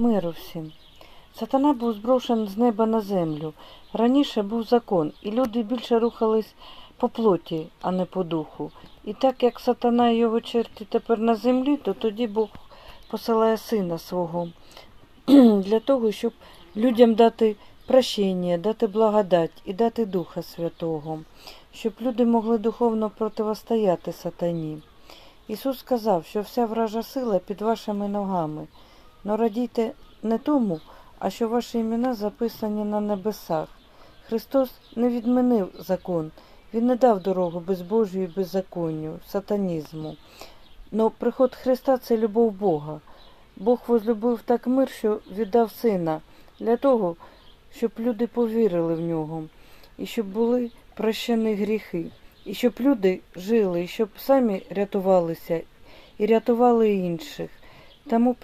Миру всім. Сатана був зброшений з неба на землю. Раніше був закон, і люди більше рухались по плоті, а не по духу. І так як сатана і його черті тепер на землі, то тоді Бог посилає сина свого для того, щоб людям дати прощення, дати благодать і дати Духа Святого, щоб люди могли духовно противостояти сатані. Ісус сказав, що вся вража сила під вашими ногами. Но радійте не тому, а що ваші імена записані на небесах. Христос не відмінив закон, Він не дав дорогу безбожію і беззаконню, сатанізму. Но приход Христа це любов Бога. Бог возлюбив так мир, що віддав сина для того, щоб люди повірили в нього, і щоб були прощені гріхи, і щоб люди жили, і щоб самі рятувалися і рятували інших. Тому